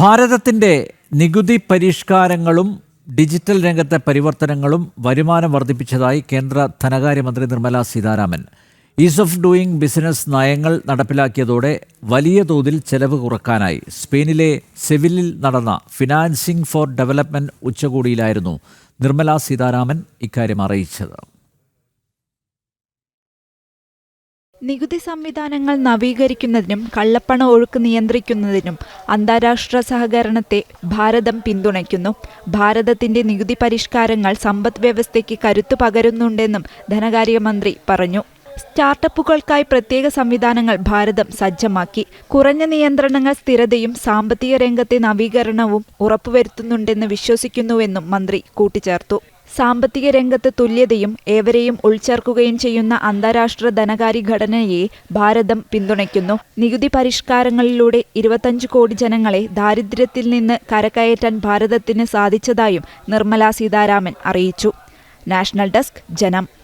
ഭാരതത്തിന്റെ നികുതി പരിഷ്കാരങ്ങളും ഡിജിറ്റൽ രംഗത്തെ പരിവർത്തനങ്ങളും വരുമാനം വർദ്ധിപ്പിച്ചതായി കേന്ദ്ര ധനകാര്യമന്ത്രി Nirmala Sitharaman. Ease of doing business നയങ്ങൾ നടപ്പിലാക്കിയതോടെ വലിയ തോതിൽ ചെലവ് കുറക്കാനായി സ്പെയിനിലെ സെവിലിൽ നടന്ന ഫിനാൻസിംഗ് ഫോർ ഡെവലപ്മെന്റ് ഉച്ചകോടിയിലായിരുന്നു നിർമ്മല സീതാരാമൻ ഇക്കാര്യം അറിയിച്ചത്. നികുതി സംവിധാനങ്ങൾ നവീകരിക്കുന്നതിനും കള്ളപ്പണ ഒഴുക്ക് നിയന്ത്രിക്കുന്നതിനും അന്താരാഷ്ട്ര സഹകരണത്തെ ഭാരതം പിന്തുണയ്ക്കുന്നു. ഭാരതത്തിന്റെ നികുതി പരിഷ്കാരങ്ങൾ സമ്പദ് വ്യവസ്ഥയ്ക്ക് കരുത്തു പകരുന്നുണ്ടെന്നും ധനകാര്യമന്ത്രി പറഞ്ഞു. സ്റ്റാർട്ടപ്പുകൾക്കായി പ്രത്യേക സംവിധാനങ്ങൾ ഭാരതം സജ്ജമാക്കി. കുറഞ്ഞ നിയന്ത്രണങ്ങൾ സ്ഥിരതയും സാമ്പത്തിക രംഗത്തെ നവീകരണവും ഉറപ്പുവരുത്തുന്നുണ്ടെന്ന് വിശ്വസിക്കുന്നുവെന്നും മന്ത്രി കൂട്ടിച്ചേർത്തു. സാമ്പത്തിക രംഗത്ത് തുല്യതയും ഏവരെയും ഉൾച്ചേർക്കുകയും ചെയ്യുന്ന അന്താരാഷ്ട്ര ധനകാര്യ ഘടനയെ ഭാരതം പിന്തുണയ്ക്കുന്നു. നികുതി പരിഷ്കാരങ്ങളിലൂടെ ഇരുപത്തഞ്ച് കോടി ജനങ്ങളെ ദാരിദ്ര്യത്തിൽ നിന്ന് കരകയറ്റാൻ ഭാരതത്തിന് സാധിച്ചതായും നിർമ്മല സീതാരാമൻ അറിയിച്ചു. നാഷണൽ ഡെസ്ക് ജനം.